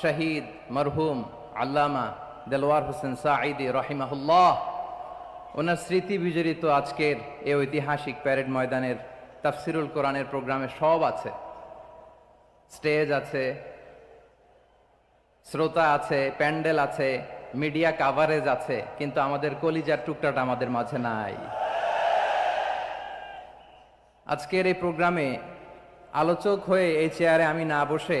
শহীদ, মরহুম, আল্লামা, দেলওয়ার হোসেন সাঈদি রহিমাহুল্লাহ। ওনার স্মৃতি বিজড়িত আজকের এই ঐতিহাসিক প্যারেড ময়দানের তাফসিরুল কোরআনের প্রোগ্রামে সব আছে। স্টেজ আছে, শ্রোতা আছে, প্যান্ডেল আছে, মিডিয়া কাভারেজ আছে, কিন্তু আমাদের কলিজার টুকটাটা আমাদের মাঝে নাই। আজকের এই প্রোগ্রামে আলোচক হয়ে এই চেয়ারে আমি না বসে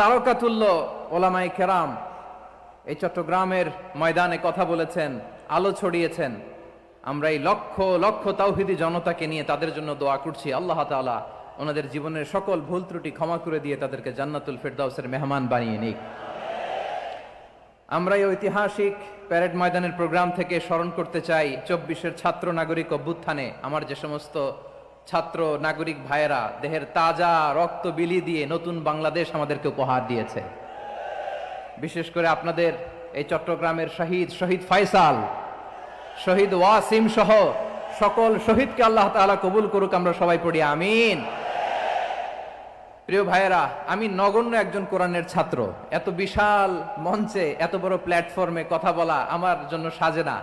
তারকাতুল্য ওলামাই কেরাম এই চট্টগ্রামের ময়দানে কথা বলেছেন, আলো ছড়িয়েছেন। আমরা এই লক্ষ লক্ষ তাওহিদি জনতাকে নিয়ে তাদের জন্য দোয়া করছি। আল্লাহ তাআলা ওনাদের জীবনের সকল ভুল ত্রুটি ক্ষমা করে দিয়ে তাদেরকে জান্নাতুল ফেরদাউসের মেহমান বানিয়ে নিক। আমরা এই ঐতিহাসিক প্যারেড ময়দানের প্রোগ্রাম থেকে স্মরণ করতে চাই, চব্বিশের ছাত্র নাগরিক অভ্যুত্থানে আমার যে সমস্ত ছাত্র, নাগরিক ভাইয়েরা, দেহের তাজা রক্ত বিলি দিয়ে নতুন বাংলাদেশ আমাদেরকে উপহার দিয়েছে। বিশেষ করে আপনাদের এই চট্টগ্রামের শহীদ শহীদ ফাইসাল শহীদ ওয়াসিম সহ সকল শহীদকে আল্লাহ তাআলা কবুল করুক, আমরা সবাই পড়ি, আমিন। প্রিয় ভাইয়েরা, আমি নগণ্য একজন কোরআনের ছাত্র। এত বিশাল মঞ্চে, এত বড় প্ল্যাটফর্মে কথা বলা আমার জন্য সাজে না।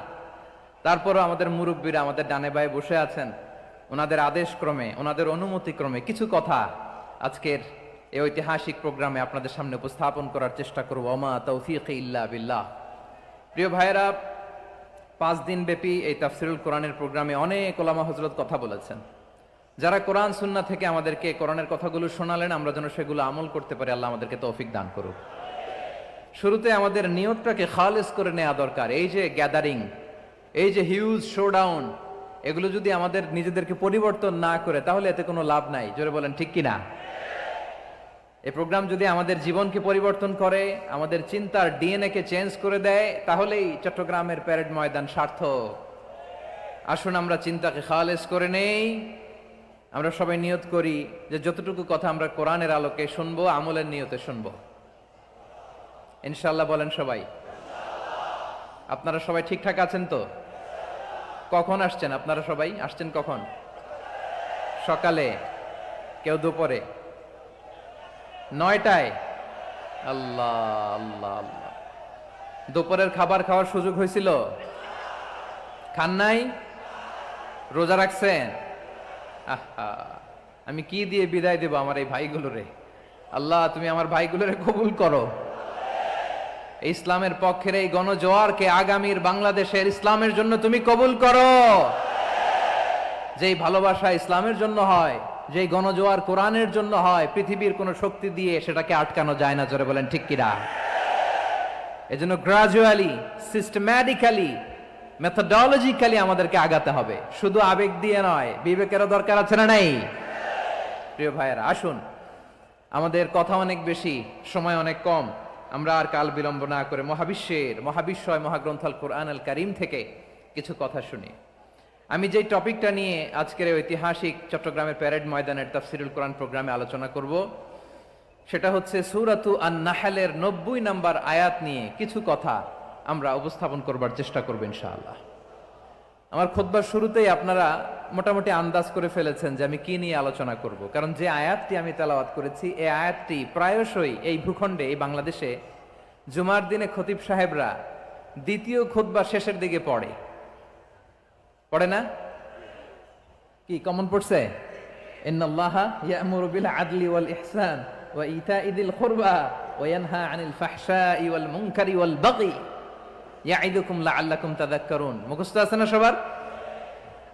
তারপরও আমাদের মুরব্বীরা আমাদের ডানে বায়ে বসে আছেন। ওনাদের আদেশ ক্রমে, ওনাদের অনুমতি ক্রমে কিছু কথা আজকের এই ঐতিহাসিক প্রোগ্রামে আপনাদের সামনে উপস্থাপন করার চেষ্টা করব। ওমা তৌফিক ইল্লা বিল্লাহ। প্রিয় ভাইয়েরা, পাঁচ দিন ব্যাপী এই তাফসিরুল কোরআনের প্রোগ্রামে অনেক ওলামা হজরত কথা বলেছেন। যারা কোরআন সুন্না থেকে আমাদেরকে কোরআনের কথাগুলো শোনালেন, আমরা যেন সেগুলো আমল করতে পারি, আল্লাহ আমাদেরকে তৌফিক দান করুক। শুরুতে আমাদের নিয়তটাকে খালেস করে নেওয়া দরকার। এই যে গ্যাদারিং, এই যে হিউজ শোডাউন এগুলো যদি আমাদের নিজেদেরকে পরিবর্তন না করে, তাহলে এতে কোনো লাভ নাই। জোরে বলেন, ঠিক কিনা? এই প্রোগ্রাম যদি আমাদের জীবনকে পরিবর্তন করে, আমাদের চিন্তার ডিএনএ কে চেঞ্জ করে দেয়, তাহলেই চট্টগ্রামের প্যারেড ময়দান সার্থক। আসুন আমরা চিন্তাকে খালেস করে নেই। আমরা সবাই নিয়ত করি যে যতটুকু কথা আমরা কোরআনের আলোকে শুনব, আমলের নিয়তে শুনব। ইনশাল্লাহ বলেন সবাই। আপনারা সবাই ঠিকঠাক আছেন তো? কখন আসছেন আপনারা সবাই? আসছেন কখন? সকালে? কেউ দুপুরে? নয়টায়? আল্লাহ আল্লাহ আল্লাহ। দুপুরের খাবার খাওয়ার সুযোগ হয়েছিল? খান নাই? রোজা রাখছেন? আহা, আমি কি দিয়ে বিদায় দেব আমার এই ভাইগুলোরে আল্লাহ, তুমি আমার ভাইগুলোরে কবুল করো। ইসলামের পক্ষের এই গণজোয়ারকে আগামীর বাংলাদেশের ইসলামের জন্য তুমি কবুল করো। যেই ভালোবাসা ইসলামের জন্য হয়, যেই গণজোয়ার কোরআনের জন্য হয়, পৃথিবীর কোনো শক্তি দিয়ে সেটাকে আটকানো যায় না, জোরে বলেন, ঠিক কিনা? এজন্য গ্রাজুয়ালি সিস্টেম্যাটিক্যালি মেথোডলজিক্যালি আমাদেরকে আগাতে হবে। শুধু আবেগ দিয়ে নয়, বিবেকেরও দরকার আছে না নাই? প্রিয় ভাইয়েরা, আসুন। আমাদের কথা অনেক বেশি, সময় অনেক কম। আমরা আর কাল বিলম্ব না করে মহাবিশ্বের, মহাবিশ্বয় মহাগ্রন্থাল কোরআন আল করিম থেকে কিছু কথা শুনি। আমি যেই টপিকটা নিয়ে আজকের ঐতিহাসিক চট্টগ্রামের প্যারেড ময়দানের তাফসিরুল কোরআন প্রোগ্রামে আলোচনা করব, সেটা হচ্ছে সুরাতু আন নাহালের নব্বই নাম্বার আয়াত নিয়ে কিছু কথা আমরা উপস্থাপন করবার চেষ্টা করব ইনশাআল্লাহ। আমার খোদবার শুরুতেই আপনারা মোটামুটি আন্দাজ করে ফেলেছেন যে আমি কি নিয়ে আলোচনা করব। কারণ যে আয়াতটি আমি তেলাওয়াত করেছি এই আয়াতটি প্রায়শই এই ভূখণ্ডে, এই বাংলাদেশে জুমার দিনে খতিব সাহেবরা দ্বিতীয় খোদবা শেষের দিকে পড়ে। পড়ে না? কি কমন পড়ছে? আদলি ওয়াল ইহসান আনিল ইয়াইদুকুম লাআল্লাকুম তাযাক্কারুন। মুখস্থ আছে না সবার?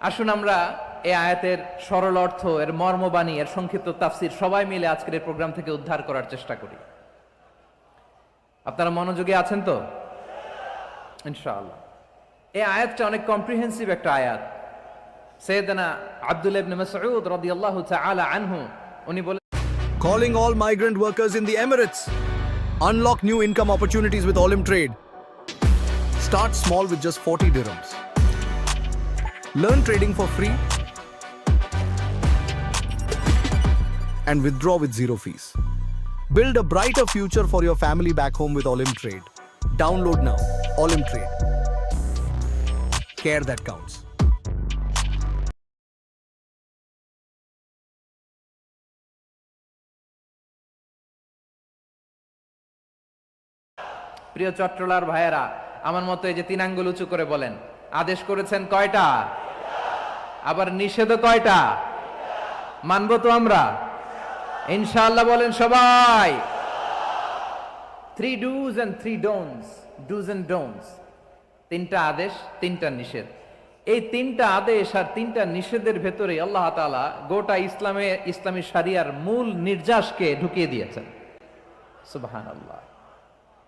আসুন আমরা এই আয়াতের সরল অর্থ, এর মর্মবাণী, এর সংক্ষিপ্ত তাফসির সবাই মিলে আজকের প্রোগ্রাম থেকে উদ্ধার করার চেষ্টা করি। আপনারা মনোযোগী আছেন তো? ইনশাআল্লাহ। এই আয়াতটা অনেক কম্প্রিহেন্সিভ একটা আয়াত। সৈয়দনা আব্দুল ইবনে মাসউদ রাদিয়াল্লাহু তাআলা আনহু, উনি বলে Calling all migrant workers in the Emirates. Unlock new income opportunities with Olim Trade. Start small with just 40 dirhams. Learn trading for free and withdraw with zero fees. Build a brighter future for your family back home with Olim Trade. Download now. Olim Trade. Care that counts. প্রিয় চট্টলার ভাইয়েরা আমার মতো এই যে তিন আঙ্গুল উঁচু করে বলেন। আদেশ করেছেন কয়টা? আবার নিষেধ কয়টা? মানব তো আমরা। ইনশাআল্লাহ বলেন সবাই। Three do's and three don'ts do's and don'ts তিনটা আদেশ, তিনটা নিষেধ। এই তিনটা আদেশ আর তিনটা নিষেধের ভেতরে আল্লাহ তাআলা গোটা ইসলামে, ইসলামী শারিয়ার মূল নির্যাসকে ঢুকিয়ে দিয়েছেন। সুবহান আল্লাহ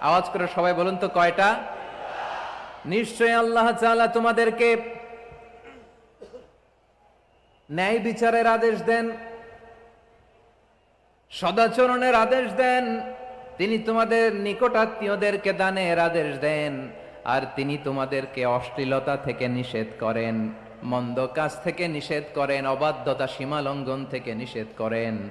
আওয়াজ করে সবাই বলুন তো কয়টা? নিশ্চয় আল্লাহ তাআলা তোমাদেরকে ন্যায় বিচারের আদেশ দেন, সদাচরণের আদেশ দেন, তিনি তোমাদের নিকট আত্মীয়দেরকে দানের আদেশ দেন, আর তিনি তোমাদেরকে অশ্লীলতা থেকে নিষেধ করেন, মন্দ কাজ থেকে নিষেধ করেন, অবাধ্যতা সীমা লঙ্ঘন থেকে নিষেধ করেন।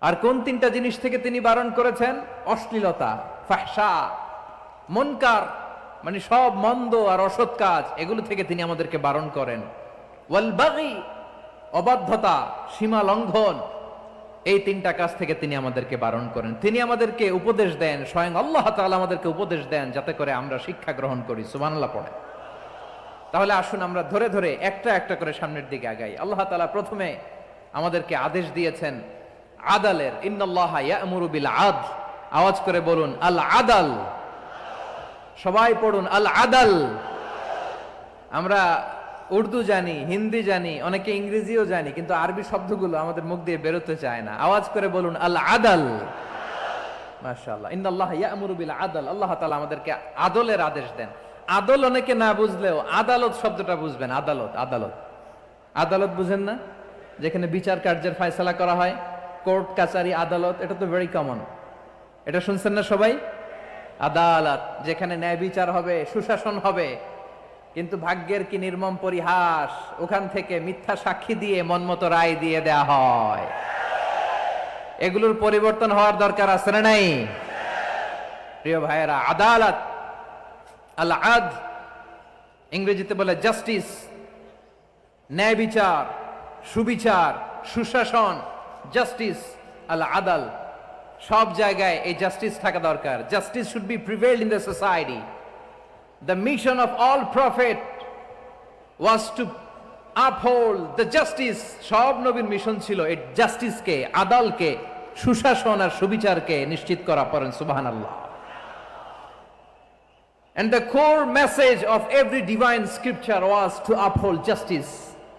আর কোন তিনটা জিনিস থেকে তিনি বারণ করেছেন? অশ্লীলতা ফাহসা মনকার মানে সব মন্দ আর অসৎ কাজ, এগুলো থেকে তিনি আমাদেরকে বারণ করেন। ওয়াল বাগি, অবাধ্যতা, সীমা লঙ্ঘন, এই তিনটা কাজ থেকে তিনি আমাদেরকে বারণ করেন। তিনি আমাদেরকে উপদেশ দেন, স্বয়ং আল্লাহ তাআলা আমাদেরকে উপদেশ দেন, যাতে করে আমরা শিক্ষা গ্রহণ করি। সুবহানাল্লাহ পড়ে। তাহলে আসুন আমরা ধরে ধরে একটা একটা করে সামনের দিকে আগাই। আল্লাহ তাআলা প্রথমে আমাদেরকে আদেশ দিয়েছেন আদালের আদ। আওয়াজ করে বলুন, আল আদাল। সবাই পড়ুন, আল আদাল। আমরা উর্দু জানি, হিন্দি জানি, অনেকে ইংরেজিও জানি, কিন্তু আরবি শব্দগুলো আমাদের মুখ দিয়ে বেরোতে চায় না। আওয়াজ করে বলুন, আল আদাল। আদাল। আল্লাহ আমাদেরকে আদলের আদেশ দেন। আদল অনেকে না বুঝলেও আদালত শব্দটা বুঝবেন, আদালত আদালত। আদালত বুঝেন না? যেখানে বিচার কার্যের ফয়সালা করা হয় কোর্ট কাচারি আদালত, এটা তো ভেরি কমন এটা শুনছেন না সবাই? আদালত, যেখানে ন্যায় বিচার হবে, সুশাসন হবে। কিন্তু ভাগ্যের কি নির্মম পরিহাস? ওখান থেকে মিথ্যা সাক্ষী দিয়ে মনমতো রায় দিয়ে দেয়া হয়। এগুলোর পরিবর্তন হওয়ার দরকার আছে না নাই? প্রিয় ভাইয়েরা, আদালত আল আদ ইংরেজিতে বলে জাস্টিস, ন্যায় বিচার, সুবিচার, সুশাসন জাস্টিস আল আদাল সব জায়গায় এই জাস্টিস থাকা দরকার। Justice should be prevailed in the society the mission of all prophet was to uphold the justice সব নবীর মিশন ছিল এই জাস্টিসকে আদালকে সুশাসন আর সুবিচারকে নিশ্চিত করা পড়েন সুবাহান আল্লাহ And the core message of every divine scripture was to uphold justice.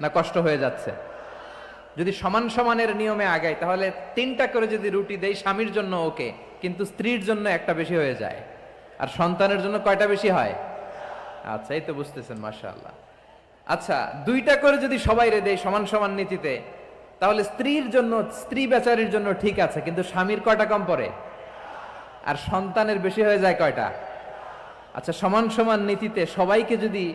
না কষ্ট হয়ে যাচ্ছে? যদি সমান সমানের নিয়মে আগাই তাহলে তিনটা করে যদি রুটি দেয় স্বামীর জন্য ওকে, কিন্তু স্ত্রীর জন্য একটা বেশি হয়ে যায়। আর সন্তানের জন্য কয়টা বেশি হয়? আচ্ছা এই তো বুঝতেছেন, মাশাআল্লাহ। আচ্ছা দুইটা করে যদি সবাই রে দেয় সমান সমান নীতিতে, তাহলে স্ত্রীর জন্য, স্ত্রী বেচারির জন্য ঠিক আছে, কিন্তু স্বামীর কয়টা কম পড়ে? আর সন্তানের বেশি হয়ে যায় কয়টা? আচ্ছা সমান সমান নীতিতে সবাইকে যদি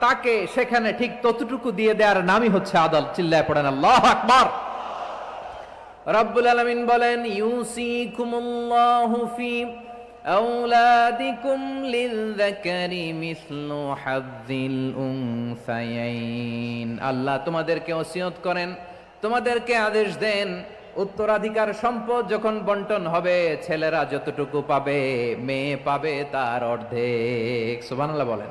তাকে সেখানে ঠিক ততটুকু দিয়ে দেওয়ার নামই হচ্ছে আদাল চিল্লায় পড়েন আল্লাহ আকবার রব্বুল আলামিন বলেন ইউসিকুমুল্লাহু ফি أولادكم للذكر مثل حظ الأنثيين আল্লাহ তোমাদেরকে ওসিয়ত করেন তোমাদেরকে আদেশ দেন উত্তরাধিকার সম্পদ যখন বন্টন হবে ছেলেরা যতটুকু পাবে মেয়ে পাবে তার অর্ধেক সুবহানাল্লাহ বলেন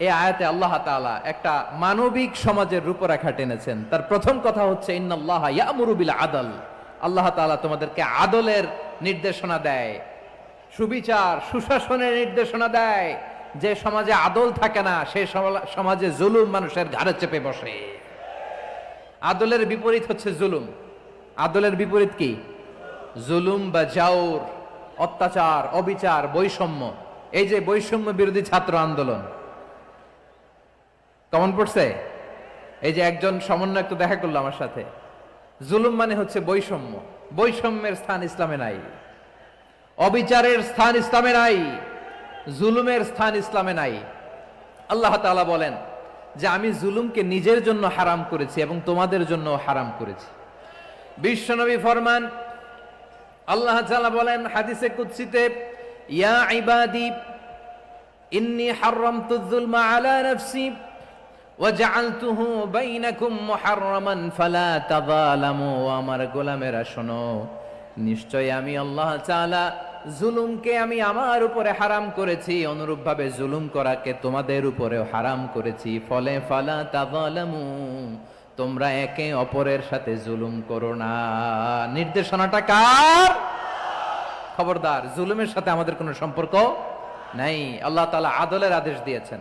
এই আয়াতে আল্লাহ তাআলা একটা মানবিক সমাজের রূপরেখা টেনেছেন। তার প্রথম কথা হচ্ছে বিল আদল। আল্লাহ তাআলা তোমাদেরকে আদলের নির্দেশনা দেয়, সুবিচার, সুশাসনের নির্দেশনা দেয়। যে সমাজে আদল থাকে না, সে সমাজে জুলুম মানুষের ঘাড়ে চেপে বসে। আদলের বিপরীত হচ্ছে জুলুম। আদলের বিপরীত কি? জুলুম বা জাউর অত্যাচার, অবিচার, বৈষম্য। এই যে বৈষম্য বিরোধী ছাত্র আন্দোলন কমন পড়ছে? এই যে একজন সমন্বয় একটু দেখা করল আমার সাথে। জুলুম মানে হচ্ছে বৈষম্য। বৈষম্যের স্থান ইসলামে নাই। অবিচারের স্থান ইসলামে নাই। জুলুমের স্থান ইসলামে নাই। আল্লাহ তাআলা বলেন যে আমি জুলুমকে নিজের জন্য হারাম করেছি এবং তোমাদের জন্য হারাম করেছি। বিশ্বনবী ফরমান আল্লাহ তাআলা বলেন হাদিসে কুদসিতে, ইয়া ইবাদি, ইন্নী হারামতু যুলমা আলা নাফসি। আমার গোলামেরা, শোনো নিশ্চয় আমি আল্লাহ তাআলা জুলুমকে আমি আমার উপরে হারাম করেছি জুলুম করাকে তোমাদের উপরেও হারাম করেছি। ফলে ফালা তাযালামু, তোমরা একে অপরের সাথে জুলুম করো না। নির্দেশনাটা কার? খবরদার, জুলুমের সাথে আমাদের কোনো সম্পর্ক নাই। আল্লাহ তাআলা আদলের আদেশ দিয়েছেন।